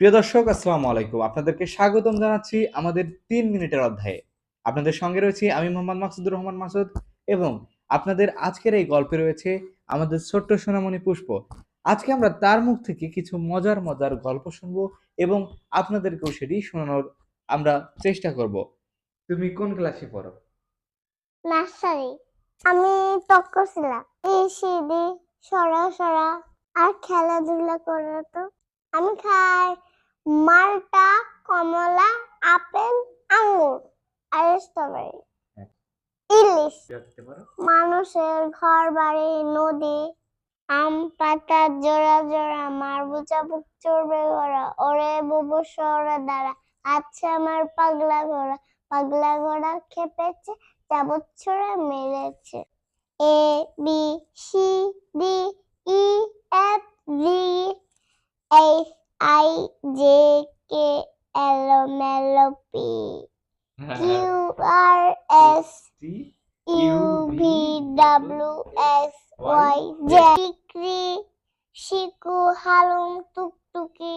প্রিয় দর্শক, আসসালামু আলাইকুম। আপনাদেরকে স্বাগতম জানাচ্ছি আমাদের তিন মিনিটের অধ্যায়ে। আপনাদের সঙ্গে রয়েছি আমি মোহাম্মদ মাকসুদুর রহমান মাসুদ এবং আপনাদের আজকের এই গল্পে রয়েছে আমাদের ছোট্ট সোনামণি পুষ্প। আজকে আমরা তার মুখ থেকে কিছু মজার মজার গল্প শুনব এবং আপনাদেরকেও সেটি শোনানোর আমরা চেষ্টা করব। তুমি কোন ক্লাসে পড়ো? নার্সারি। আমি তক্ক এই সিঁড়ি সরা সরা, আর খেলাধুলা করো তো। আমি খাই মালটা কমলা আপেল আঙ্গুর আর স্ট্রবেরি। ইলিশ। মানুষের ঘর বাড়ি নদী আম পাতা জোড়া জোড়া মারবু চাবুক চড়বে ঘোড়া ওরে বুবু সরা দাঁড়া আচ্ছা আমার পাগলা ঘোড়া পাগলা ঘোড়া খেপেছে চাবুক ছড়া মেরেছে। A B C D I J K এলোমেলো P Q R S U V W S Y ক্রি শিকু হালুম টুকটুকি